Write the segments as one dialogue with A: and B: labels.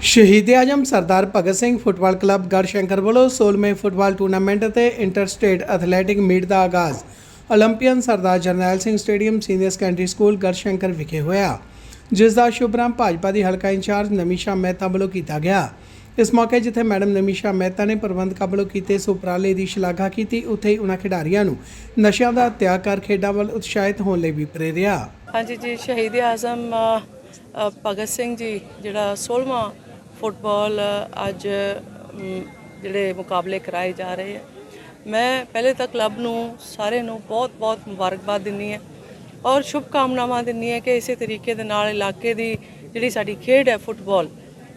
A: ਸ਼ਹੀਦ ਆਜਮ Sardar Bhagat Singh football club Garhshankar ਵੱਲੋਂ 16ਵੇਂ ਫੁੱਟਬਾਲ ਟੂਰਨਾਮੈਂਟ ਅਤੇ ਇੰਟਰ ਸਟੇਟ ਐਥਲੈਟਿਕ ਮੀਟ ਦਾ ਆਗਾਜ਼। 올림픽ਨ Sardar Jarnail Singh stadium senior secondary school Garhshankar ਵਿਖੇ ਹੋਇਆ। ਜਿਸ ਦਾ ਸ਼ੁਭਰਾਮ ਭਾਜਪਾ ਦੀ ਹਲਕਾ ਇੰਚਾਰਜ ਨਮੀਸ਼ਾ ਮਹਿਤਾ ਵੱਲੋਂ ਕੀਤਾ ਗਿਆ। ਇਸ ਮੌਕੇ ਜਿੱਥੇ ਮੈਡਮ ਨਮੀਸ਼ਾ ਮਹਿਤਾ ਨੇ ਪ੍ਰਬੰਧਕਾਂ ਵੱਲੋਂ ਕੀਤੇ ਸੁਪਰਾਲੇ ਦੀ ਸ਼ਲਾਘਾ ਕੀਤੀ, ਉੱਥੇ ਹੀ ਉਹਨਾਂ ਖਿਡਾਰੀਆਂ ਨੂੰ ਨਸ਼ਿਆਂ ਦਾ ਤਿਆਗ ਕਰ ਖੇਡਾਂ ਵੱਲ ਉਤਸ਼ਾਹਿਤ ਹੋਣ ਲਈ ਵੀ ਪ੍ਰੇਰਿਆ।
B: ਹਾਂਜੀ ਜੀ, ਸ਼ਹੀਦ ਆਜ਼ਮ ਭਗਤ ਸਿੰਘ ਜੀ, ਜਿਹੜਾ 16ਵਾਂ ਫੁੱਟਬਾਲ ਅੱਜ ਜਿਹੜੇ ਮੁਕਾਬਲੇ ਕਰਾਏ ਜਾ ਰਹੇ ਆ। ਮੈਂ ਪਹਿਲੇ ਤਾਂ ਕਲੱਬ ਨੂੰ ਸਾਰੇ ਨੂੰ ਬਹੁਤ-ਬਹੁਤ ਮੁਬਾਰਕਬਾਦ ਦਿੰਨੀ ਹੈ ਔਰ ਸ਼ੁਭ ਕਾਮਨਾਵਾਂ ਦਿੰਨੀ ਹੈ ਕਿ ਇਸੇ ਤਰੀਕੇ ਦੇ ਨਾਲ ਇਲਾਕੇ ਦੀ ਜਿਹੜੀ ਸਾਡੀ ਖੇਡ ਹੈ ਫੁੱਟਬਾਲ,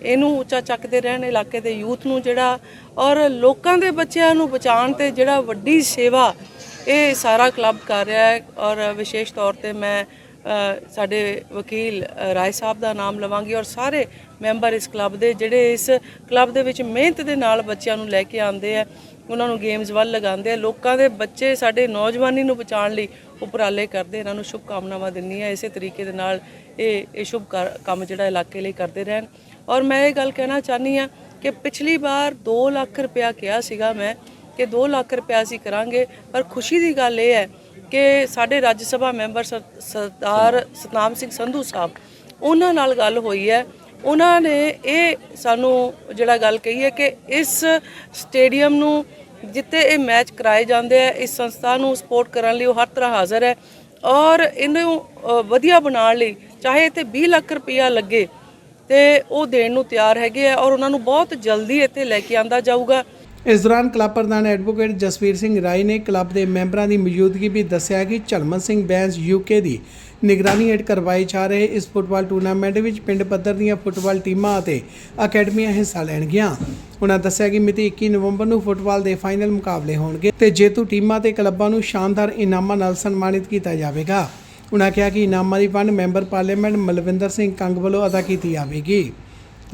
B: ਇਹਨੂੰ ਉੱਚਾ ਚੱਕਦੇ ਰਹਿਣ, ਇਲਾਕੇ ਦੇ ਯੂਥ ਨੂੰ ਜਿਹੜਾ ਔਰ ਲੋਕਾਂ ਦੇ ਬੱਚਿਆਂ ਨੂੰ ਬਚਾਉਣ ਤੇ ਜਿਹੜਾ ਵੱਡੀ ਸੇਵਾ ਇਹ ਸਾਰਾ ਕਲੱਬ ਕਰ ਰਿਹਾ ਹੈ। ਔਰ ਵਿਸ਼ੇਸ਼ ਤੌਰ ਤੇ ਮੈਂ ਸਾਡੇ ਵਕੀਲ ਰਾਏ ਸਾਹਿਬ ਦਾ ਨਾਮ ਲਵਾਂਗੀ ਔਰ ਸਾਰੇ ਮੈਂਬਰ ਇਸ ਕਲੱਬ ਦੇ ਜਿਹੜੇ ਇਸ ਕਲੱਬ ਦੇ ਵਿੱਚ ਮਿਹਨਤ ਦੇ ਨਾਲ ਬੱਚਿਆਂ ਨੂੰ ਲੈ ਕੇ ਆਉਂਦੇ ਆ, ਉਹਨਾਂ ਨੂੰ ਗੇਮਸ ਵੱਲ ਲਗਾਉਂਦੇ ਆ, ਲੋਕਾਂ ਦੇ ਬੱਚੇ ਸਾਡੇ ਨੌਜਵਾਨੀ ਨੂੰ ਬਚਾਉਣ ਲਈ ਉਪਰਾਲੇ ਕਰਦੇ ਇਹਨਾਂ ਨੂੰ ਸ਼ੁਭ ਕਾਮਨਾਵਾਂ ਦਿੰਨੀ ਆ ਇਸੇ ਤਰੀਕੇ ਦੇ ਨਾਲ ਇਹ ਇਹ ਸ਼ੁਭ ਕਰ- ਕੰਮ ਜਿਹੜਾ ਇਲਾਕੇ ਲਈ ਕਰਦੇ ਰਹਿਣ। ਔਰ ਮੈਂ ਇਹ ਗੱਲ ਕਹਿਣਾ ਚਾਹਨੀ ਆ ਕਿ ਪਿਛਲੀ ਵਾਰ 2 ਲੱਖ ਰੁਪਇਆ ਕਿਹਾ ਸੀਗਾ ਮੈਂ ਕਿ 2 ਲੱਖ ਰੁਪਇਆ ਅਸੀਂ ਕਰਾਂਗੇ, ਪਰ ਖੁਸ਼ੀ ਦੀ ਗੱਲ ਇਹ ਹੈ ਕਿ ਸਾਡੇ ਰਾਜ ਸਭਾ ਮੈਂਬਰ ਸਰ- ਸਰਦਾਰ ਸਤਨਾਮ ਸਿੰਘ ਸੰਧੂ ਸਾਹਿਬ, ਉਹਨਾਂ ਨਾਲ ਗੱਲ ਹੋਈ ਹੈ। ਉਹਨਾਂ ਨੇ ਇਹ ਸਾਨੂੰ ਜਿਹੜਾ ਗੱਲ ਕਹੀ ਹੈ ਕਿ ਇਸ ਸਟੇਡੀਅਮ ਨੂੰ ਜਿੱਥੇ ਇਹ ਮੈਚ ਕਰਾਏ ਜਾਂਦੇ ਆ, ਇਸ ਸੰਸਥਾ ਨੂੰ ਸਪੋਰਟ ਕਰਨ ਲਈ ਉਹ ਹਰ ਤਰ੍ਹਾਂ ਹਾਜ਼ਰ ਹੈ ਔਰ ਇਹਨੂੰ ਵਧੀਆ ਬਣਾਉਣ ਲਈ ਚਾਹੇ ਇੱਥੇ 20 ਲੱਖ ਰੁਪਇਆ ਲੱਗੇ ਤੇ ਉਹ ਦੇਣ ਨੂੰ ਤਿਆਰ ਹੈਗੇ ਆ ਔਰ ਉਹਨਾਂ ਨੂੰ ਬਹੁਤ ਜਲਦੀ ਇੱਥੇ ਲੈ ਕੇ ਆਂਦਾ ਜਾਊਗਾ।
A: ਇਸ ਦੌਰਾਨ ਕਲੱਬ ਪ੍ਰਧਾਨ ਐਡਵੋਕੇਟ ਜਸਵੀਰ ਸਿੰਘ ਰਾਏ ਨੇ ਕਲੱਬ ਦੇ ਮੈਂਬਰਾਂ ਦੀ ਮੌਜੂਦਗੀ ਵੀ ਦੱਸਿਆ ਕਿ ਝਲਮਨ ਸਿੰਘ ਬੈਂਸ ਯੂਕੇ ਦੀ ਨਿਗਰਾਨੀ ਹੇਠ ਕਰਵਾਏ ਜਾ ਰਹੇ ਇਸ ਫੁੱਟਬਾਲ ਟੂਰਨਾਮੈਂਟ ਵਿੱਚ ਪਿੰਡ ਪੱਧਰ ਦੀਆਂ ਫੁੱਟਬਾਲ ਟੀਮਾਂ ਅਤੇ ਅਕੈਡਮੀਆਂ ਹਿੱਸਾ ਲੈਣਗੀਆਂ। ਉਹਨਾਂ ਦੱਸਿਆ ਕਿ ਮਿਤੀ 21 ਨਵੰਬਰ ਨੂੰ ਫੁੱਟਬਾਲ ਦੇ ਫਾਈਨਲ ਮੁਕਾਬਲੇ ਹੋਣਗੇ ਤੇ ਜੇਤੂ ਟੀਮਾਂ ਤੇ ਕਲੱਬਾਂ ਨੂੰ ਸ਼ਾਨਦਾਰ ਇਨਾਮਾਂ ਨਾਲ ਸਨਮਾਨਿਤ ਕੀਤਾ ਜਾਵੇਗਾ। ਉਹਨਾਂ ਕਿਹਾ ਕਿ ਇਨਾਮਾਂ ਦੀ ਵੰਡ ਮੈਂਬਰ ਪਾਰਲੀਮੈਂਟ ਮਲਵਿੰਦਰ ਸਿੰਘ ਕੰਗ ਵੱਲੋਂ ਅਦਾ ਕੀਤੀ ਜਾਵੇਗੀ।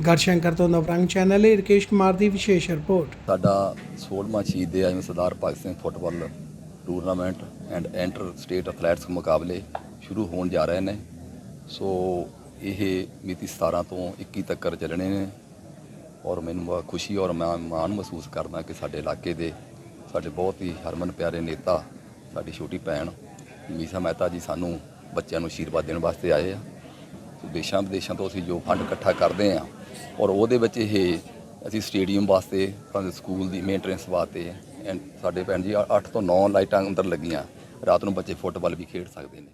A: ਗੜਸ਼ੰਕਰ ਤੋਂ ਨਵਰੰਗ ਚੈਨਲ ਲਈ ਰਕੇਸ਼ ਕੁਮਾਰ ਦੀ ਵਿਸ਼ੇਸ਼ ਰਿਪੋਰਟ।
C: ਸਾਡਾ 16ਵਾਂ ਸ਼ਹੀਦ ਦੇ ਆਜਮ Sardar Bhagat Singh football tournament and inter state athletics ਮੁਕਾਬਲੇ ਸ਼ੁਰੂ ਹੋਣ ਜਾ ਰਹੇ ਨੇ। ਸੋ ਇਹ ਮਿਤੀ 17 ਤੋਂ 21 ਤੱਕ ਚੱਲਣੇ ਨੇ ਔਰ ਮੈਨੂੰ ਬਹੁਤ ਖੁਸ਼ੀ ਔਰ ਮੈਂ, ਮਾਣ ਮਹਿਸੂਸ ਕਰਦਾ ਕਿ ਸਾਡੇ ਇਲਾਕੇ ਦੇ ਸਾਡੇ ਬਹੁਤ ਹੀ ਹਰਮਨ ਪਿਆਰੇ ਨੇਤਾ, ਸਾਡੀ ਛੋਟੀ ਭੈਣ ਮੀਸਾ ਮਹਿਤਾ ਜੀ ਸਾਨੂੰ ਬੱਚਿਆਂ ਨੂੰ ਆਸ਼ੀਰਵਾਦ ਦੇਣ ਵਾਸਤੇ ਆਏ ਆ। ਦੇਸ਼ਾਂ ਵਿਦੇਸ਼ਾਂ ਤੋਂ ਅਸੀਂ ਜੋ ਫੰਡ ਇਕੱਠਾ ਕਰਦੇ ਆ ਔਰ ਉਹਦੇ ਵਿੱਚ ਇਹ ਅਸੀਂ ਸਟੇਡੀਅਮ ਵਾਸਤੇ, ਸਾਡੇ ਸਕੂਲ ਦੀ ਮੇਨਟੇਨੈਂਸ ਵਾਸਤੇ ਐਂਡ ਸਾਡੇ ਭੈਣ ਜੀ 8 ਤੋਂ 9 ਲਾਈਟਾਂ ਅੰਦਰ ਲੱਗੀਆਂ। ਰਾਤ ਨੂੰ ਬੱਚੇ ਫੁੱਟਬਾਲ ਵੀ ਖੇਡ ਸਕਦੇ ਨੇ।